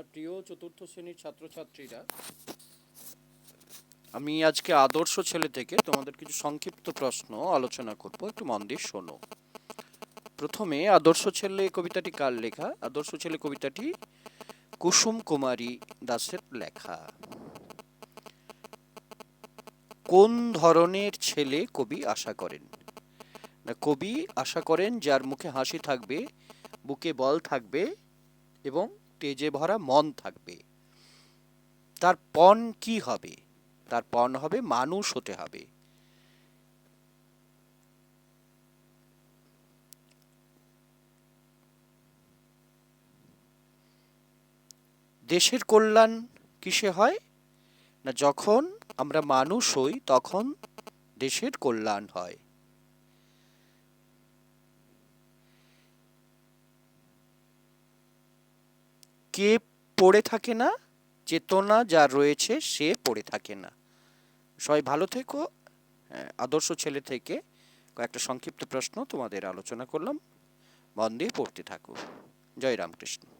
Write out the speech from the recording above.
আমার প্রিয় চতুর্থ শ্রেণির ছাত্রছাত্রীরা, আমি আজকে আদর্শ ছেলে থেকে তোমাদের কিছু সংক্ষিপ্ত প্রশ্ন আলোচনা করব। একটু মন দিয়ে শোনো। প্রথমে, আদর্শ ছেলে কবিতাটি কার লেখা? আদর্শ ছেলে কবিতাটি কুসুম কুমারী দাসের লেখা। কোন ধরনের ছেলে কবি আশা করেন? না, কবি আশা করেন যার মুখে হাসি থাকবে, বুকে বল থাকবে এবং তেজে ভরা মন থাকবে। তার পণ কি হবে? তার পণ হবে মানুষ হতে হবে। দেশের কল্যাণ কিসে হয়? না যখন আমরা মানুষ হই, তখন দেশের কল্যাণ হয়। কে পড়ে থাকে না চেতনা যা রয়েছে সে পড়ে থাকে না। সবাই ভালো থেকো। হ্যাঁ, আদর্শ ছেলে থেকে কয়েকটা সংক্ষিপ্ত প্রশ্ন তোমাদের আলোচনা করলাম। মন দিয়ে পড়তে থাকো। জয় রামকৃষ্ণ।